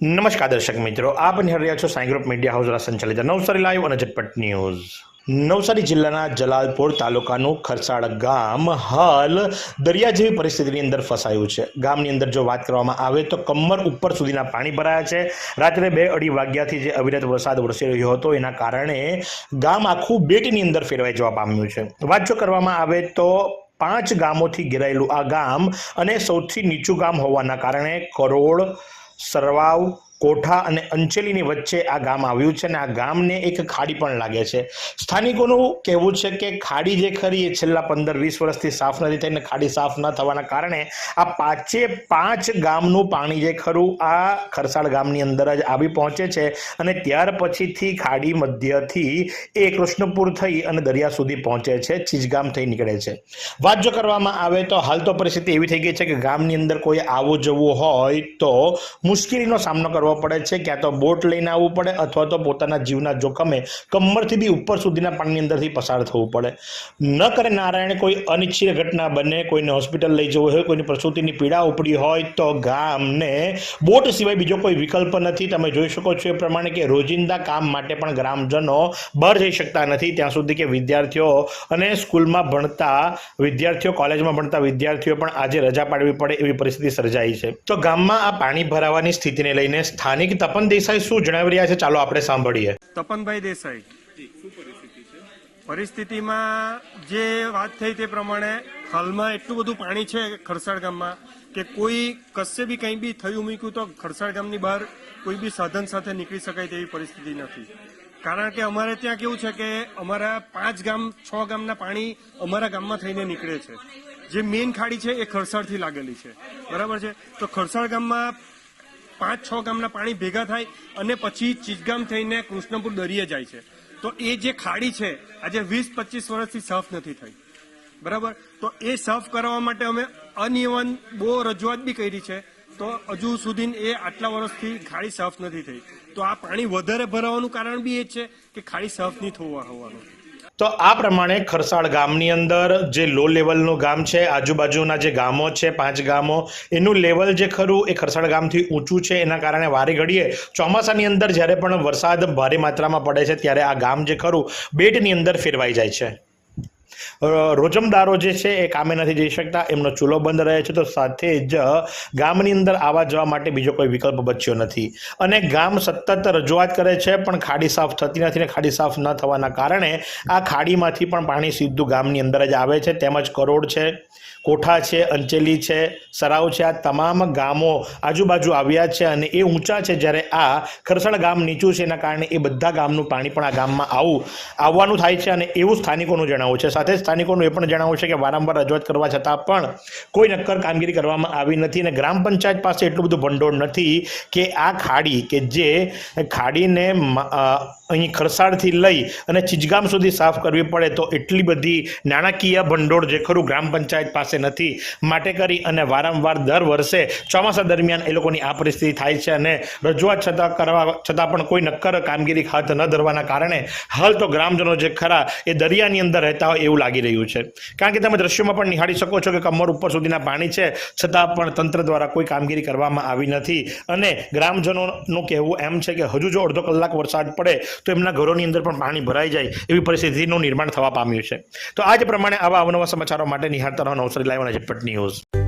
નમસ્કાર દર્શક મિત્રો, આપ નિહાળી રહ્યા છો સાઈ ગ્રુપ મીડિયા હાઉસ દ્વારા સંચાલિત નવસારી લાઈવ અને ઝટપટ ન્યૂઝ. નવસારી જિલ્લાના જલાલપોર તાલુકાનું ખરસાડ ગામ હાલ દરિયા જેવી પરિસ્થિતિની અંદર ફસાયું છે. ગામની અંદર જો વાત કરવામાં આવે તો કમર ઉપર સુધીના પાણી ભરાયા છે. રાત્રે બે અઢી વાગ્યાથી જે અવિરત વરસાદ વરસી રહ્યો હતો, એના કારણે ગામ આખું બેટની અંદર ફેરવાઈ જવા પામ્યું છે. વાત જો કરવામાં આવે તો પાંચ ગામોથી ઘેરાયેલું આ ગામ અને સૌથી નીચું ગામ હોવાના કારણે કરોડ सर्वाव કોઠા અને અંચેલીની વચ્ચે આ ગામ આવ્યું છે અને આ ગામને એક ખાડી પણ લાગે છે. સ્થાનિકોનું કહેવું છે કે ખાડી જે ખરી એ છેલ્લા પંદર વીસ વર્ષથી સાફ નથી થઈને ખાડી સાફ ન થવાના કારણે આ પાંચે પાંચ ગામનું પાણી જે ખરું આ ખરસાળ ગામની અંદર જ આવી પહોંચે છે અને ત્યાર પછીથી ખાડી મધ્યથી એ કૃષ્ણપુર થઈ અને દરિયા સુધી પહોંચે છે, ચીજગામ થઈ નીકળે છે. વાત જો કરવામાં આવે તો હાલ તો પરિસ્થિતિ એવી થઈ ગઈ છે કે ગામની અંદર કોઈ આવવું જવું હોય તો મુશ્કેલીનો સામનો કરવો પડે છે ક્યાં તો બોટ લઈને આવવું પડે અથવા તો પોતાના જીવના જોખમે કમરથી બી ઉપર સુધીના પાણીની અંદરથી પસાર થવું પડે. ન કરે નારાયણ કોઈ અનિચ્છિત ઘટના બને, કોઈને હોસ્પિટલ લઈ જવું હોય, કોઈની પ્રસૂતિની પીડા ઉપડી હોય તો ગામને બોટ સિવાય બીજો કોઈ વિકલ્પ નથી. તમે જોઈ શકો છો એ પ્રમાણે કે રોજિંદા કામ માટે પણ ગ્રામજનો બહાર જઈ શકતા નથી. ત્યાં સુધી કે વિદ્યાર્થીઓ અને સ્કૂલમાં ભણતા વિદ્યાર્થીઓ, કોલેજમાં ભણતા વિદ્યાર્થીઓ પણ આજે રજા પાડવી પડે એવી પરિસ્થિતિ સર્જાઈ છે. તો ગામમાં આ પાણી ભરાવાની સ્થિતિને લઈને સ્થાનિક તપન દેસાઈ શું જણાવી રહ્યા છે? ચાલો આપણે સાંભળીએ. તપનભાઈ દેસાઈ. પરિસ્થિતિમાં જે વાત થઈ તે પ્રમાણે હાલમાં એટલું બધું પાણી છે ખરસાળ ગામમાં કે કોઈ કશે બી કંઈ બી થયું મૂક્યું તો ખરસાળ ગામની બહાર કોઈ બી સાધન સાથે નીકળી શકાય તેવી પરિસ્થિતિ નથી. કારણ કે અમારે ત્યાં કેવું છે કે અમારા પાંચ ગામ, છ ગામના પાણી અમારા ગામમાં થઈને નીકળે છે. જે મેઇન ખાડી છે એ ખરસાળથી લાગેલી છે. બરાબર છે? તો ખરસાળ ગામમાં પાંચ, છ ગામના પાણી ભેગા થાય અને પછી ચીજગામ થઈને કૃષ્ણપુર દરિયે જાય છે. તો એ જે ખાડી છે, આજે વીસ, પચીસ વર્ષથી સાફ નથી થઈ. બરાબર? તો એ સાફ કરાવવા માટે અમે અનિયમન બહુ રજૂઆત બી કરી છે. તો હજુ સુધી એ આટલા વર્ષથી ખાડી સાફ નથી થઈ. તો આ પાણી વધારે ભરાવાનું કારણ બી એ છે કે ખાડી સાફ નહીં થવા હોવાનું. તો આ પ્રમાણે ખરસાળ ગામની અંદર જે લો લેવલનું ગામ છે, આજુબાજુના જે ગામો છે, પાંચ ગામો, એનું લેવલ જે ખરું એ ખરસાળ ગામથી ઊંચું છે. એના કારણે વારે ઘડીએ ચોમાસાની અંદર જ્યારે પણ વરસાદ ભારે માત્રામાં પડે છે, ત્યારે આ ગામ જે ખરું બેટની અંદર ફેરવાઈ જાય છે. રોજમદારો જે છે એ કામે નથી જઈ શકતા, એમનો ચૂલો બંધ રહે છે. તો સાથે જ ગામની અંદર આવવા જવા માટે બીજો કોઈ વિકલ્પ બચ્યો નથી. અને ગામ સતત રજૂઆત કરે છે, પણ ખાડી સાફ થતી નથી ને ખાડી સાફ ન થવાના કારણે આ ખાડીમાંથી પણ પાણી સીધું ગામની અંદર જ આવે છે. તેમજ કરોડ છે, કોઠા છે, અંચેલી છે સરાવ છે, આ તમામ ગામો આજુબાજુ આવ્યા છે અને એ ઊંચા છે જ્યારે આ ખરસડ ગામ નીચું છે. એના કારણે એ બધા ગામનું પાણી પણ આ ગામમાં આવું, આવવાનું થાય છે અને એવું સ્થાનિકોનું જણાવવું છે. સાથે સ્થાનિકોનું એ પણ જણાવ્યું છે કે વારંવાર રજૂઆત કરવા છતાં પણ કોઈ નક્કર કામગીરી કરવામાં આવી નથી અને ગ્રામ પંચાયત પાસે એટલું બધું ભંડોળ નથી કે આ ખાડી કે જે ખાડીને અહીં ખરસાડથી લઈ અને ચીજગામ સુધી સાફ કરવી પડે તો એટલી બધી નાણાકીય ભંડોળ જે ખરું ગ્રામ પંચાયત પાસે નથી. માટે કરી અને વારંવાર દર વર્ષે ચોમાસા દરમિયાન એ લોકોની આ પરિસ્થિતિ થાય છે અને રજૂઆત છતાં કરવા છતાં પણ કોઈ નક્કર કામગીરી હાથ ન ધરવાના કારણે હાલ તો ગ્રામજનો જે ખરા એ દરિયાની અંદર રહેતા હોય એવું લાગી રહ્યું છે. કારણ કે તમે દ્રશ્યોમાં પણ નિહાળી શકો છો કે કમર ઉપર સુધીના પાણી છે, છતાં પણ તંત્ર દ્વારા કોઈ કામગીરી કરવામાં આવી નથી. અને ગ્રામજનોનું કહેવું એમ છે કે હજુ જો અડધો કલાક વરસાદ પડે, તો એમના ઘરોની અંદર પણ પાણી ભરાઈ જાય એવી પરિસ્થિતિનું નિર્માણ થવા પામ્યું છે. તો આજ પ્રમાણે આવા અવનવા સમાચારો માટે નિહાળતા રહો નવસારી લાઈવ અને ઝટપટ ન્યૂઝ